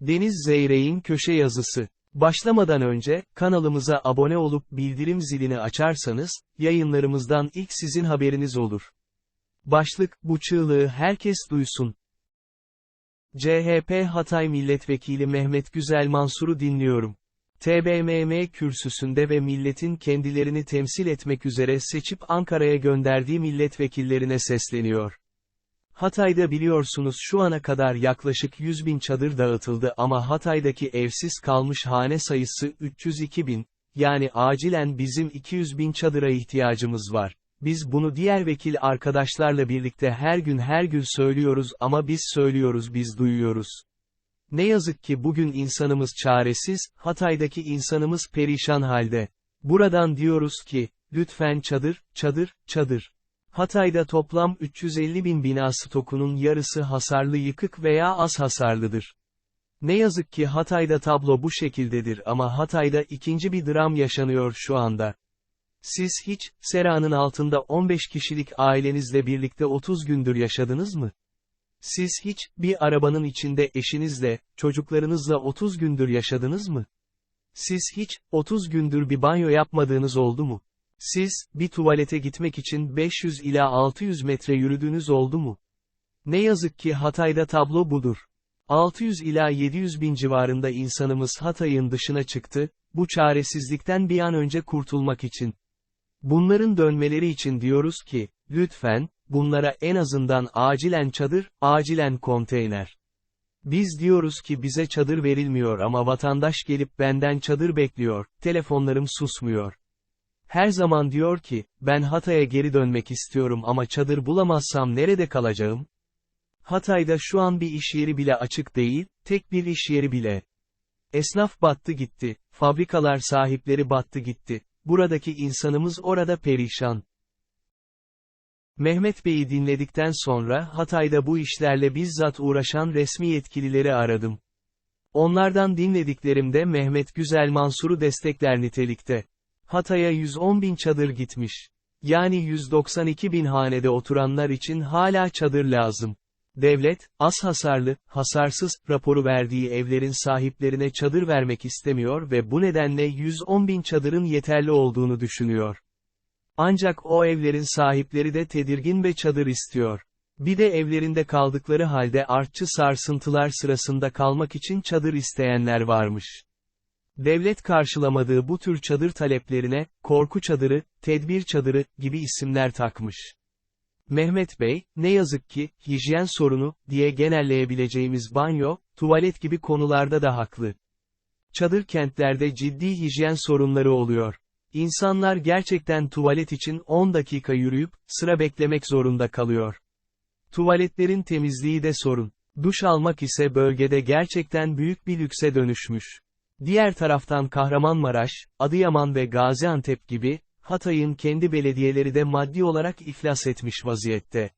Deniz Zeyrek'in köşe yazısı. Başlamadan önce, kanalımıza abone olup bildirim zilini açarsanız, yayınlarımızdan ilk sizin haberiniz olur. Başlık, bu çığlığı herkes duysun. CHP Hatay Milletvekili Mehmet Güzel Mansur'u dinliyorum. TBMM kürsüsünde ve milletin kendilerini temsil etmek üzere seçip Ankara'ya gönderdiği milletvekillerine sesleniyor. Hatay'da biliyorsunuz şu ana kadar yaklaşık 100 bin çadır dağıtıldı ama Hatay'daki evsiz kalmış hane sayısı 302 bin, yani acilen bizim 200 bin çadıra ihtiyacımız var. Biz bunu diğer vekil arkadaşlarla birlikte her gün her gün söylüyoruz ama biz söylüyoruz biz duyuyoruz. Ne yazık ki bugün insanımız çaresiz, Hatay'daki insanımız perişan halde. Buradan diyoruz ki, lütfen çadır, çadır, çadır. Hatay'da toplam 350 bin bina stokunun yarısı hasarlı yıkık veya az hasarlıdır. Ne yazık ki Hatay'da tablo bu şekildedir ama Hatay'da ikinci bir dram yaşanıyor şu anda. Siz hiç, seranın altında 15 kişilik ailenizle birlikte 30 gündür yaşadınız mı? Siz hiç, bir arabanın içinde eşinizle, çocuklarınızla 30 gündür yaşadınız mı? Siz hiç, 30 gündür bir banyo yapmadığınız oldu mu? Siz, bir tuvalete gitmek için 500 ila 600 metre yürüdüğünüz oldu mu? Ne yazık ki Hatay'da tablo budur. 600 ila 700 bin civarında insanımız Hatay'ın dışına çıktı, bu çaresizlikten bir an önce kurtulmak için. Bunların dönmeleri için diyoruz ki, lütfen, bunlara en azından acilen çadır, acilen konteyner. Biz diyoruz ki bize çadır verilmiyor ama vatandaş gelip benden çadır bekliyor, telefonlarım susmuyor. Her zaman diyor ki, ben Hatay'a geri dönmek istiyorum ama çadır bulamazsam nerede kalacağım? Hatay'da şu an bir iş yeri bile açık değil, tek bir iş yeri bile. Esnaf battı gitti, fabrikalar sahipleri battı gitti, buradaki insanımız orada perişan. Mehmet Bey'i dinledikten sonra Hatay'da bu işlerle bizzat uğraşan resmi yetkilileri aradım. Onlardan dinlediklerimde Mehmet Güzel Mansur'u destekler nitelikte. Hatay'a 110 bin çadır gitmiş. Yani 192 bin hanede oturanlar için hala çadır lazım. Devlet, az hasarlı, hasarsız, raporu verdiği evlerin sahiplerine çadır vermek istemiyor ve bu nedenle 110 bin çadırın yeterli olduğunu düşünüyor. Ancak o evlerin sahipleri de tedirgin ve çadır istiyor. Bir de evlerinde kaldıkları halde artçı sarsıntılar sırasında kalmak için çadır isteyenler varmış. Devlet karşılamadığı bu tür çadır taleplerine, korku çadırı, tedbir çadırı gibi isimler takmış. Mehmet Bey, ne yazık ki, hijyen sorunu, diye genelleyebileceğimiz banyo, tuvalet gibi konularda da haklı. Çadır kentlerde ciddi hijyen sorunları oluyor. İnsanlar gerçekten tuvalet için 10 dakika yürüyüp, sıra beklemek zorunda kalıyor. Tuvaletlerin temizliği de sorun. Duş almak ise bölgede gerçekten büyük bir lükse dönüşmüş. Diğer taraftan Kahramanmaraş, Adıyaman ve Gaziantep gibi, Hatay'ın kendi belediyeleri de maddi olarak iflas etmiş vaziyette.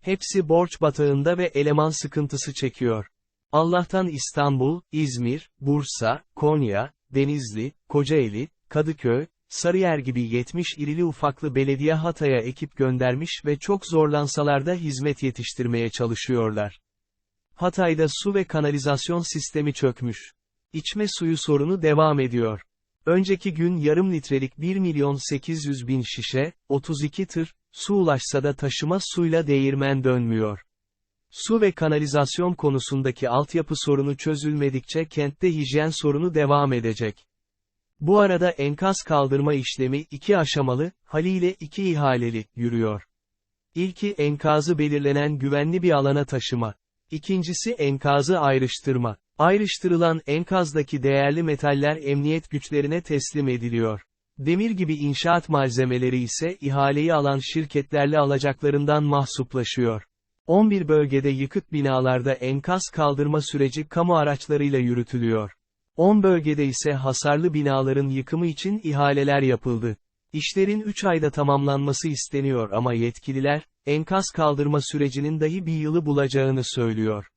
Hepsi borç batağında ve eleman sıkıntısı çekiyor. Allah'tan İstanbul, İzmir, Bursa, Konya, Denizli, Kocaeli, Kadıköy, Sarıyer gibi 70 irili ufaklı belediye Hatay'a ekip göndermiş ve çok zorlansalar da hizmet yetiştirmeye çalışıyorlar. Hatay'da su ve kanalizasyon sistemi çökmüş. İçme suyu sorunu devam ediyor. Önceki gün yarım litrelik 1 milyon 800 bin şişe, 32 tır, su ulaşsa da taşıma suyla değirmen dönmüyor. Su ve kanalizasyon konusundaki altyapı sorunu çözülmedikçe kentte hijyen sorunu devam edecek. Bu arada enkaz kaldırma işlemi iki aşamalı, haliyle iki ihaleli, yürüyor. İlki enkazı belirlenen güvenli bir alana taşıma. İkincisi enkazı ayrıştırma. Ayrıştırılan enkazdaki değerli metaller emniyet güçlerine teslim ediliyor. Demir gibi inşaat malzemeleri ise ihaleyi alan şirketlerle alacaklarından mahsuplaşıyor. 11 bölgede yıkık binalarda enkaz kaldırma süreci kamu araçlarıyla yürütülüyor. 10 bölgede ise hasarlı binaların yıkımı için ihaleler yapıldı. İşlerin 3 ayda tamamlanması isteniyor ama yetkililer, enkaz kaldırma sürecinin dahi bir yılı bulacağını söylüyor.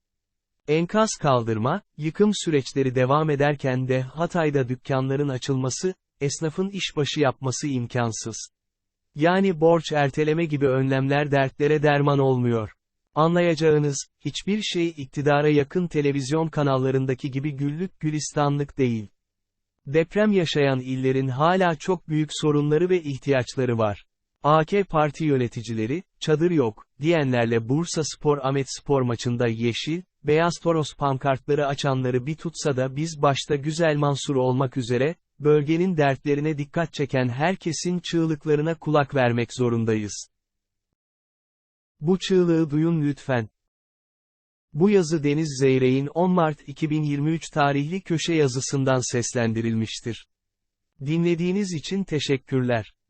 Enkaz kaldırma, yıkım süreçleri devam ederken de Hatay'da dükkanların açılması, esnafın işbaşı yapması imkansız. Yani borç erteleme gibi önlemler dertlere derman olmuyor. Anlayacağınız, hiçbir şey iktidara yakın televizyon kanallarındaki gibi güllük gülistanlık değil. Deprem yaşayan illerin hala çok büyük sorunları ve ihtiyaçları var. AK Parti yöneticileri, çadır yok, diyenlerle Bursa Spor Ahmet Spor maçında yeşil, beyaz toros pankartları açanları bir tutsa da biz başta Güzel Mansur olmak üzere, bölgenin dertlerine dikkat çeken herkesin çığlıklarına kulak vermek zorundayız. Bu çığlığı duyun lütfen. Bu yazı Deniz Zeyrek'in 10 Mart 2023 tarihli köşe yazısından seslendirilmiştir. Dinlediğiniz için teşekkürler.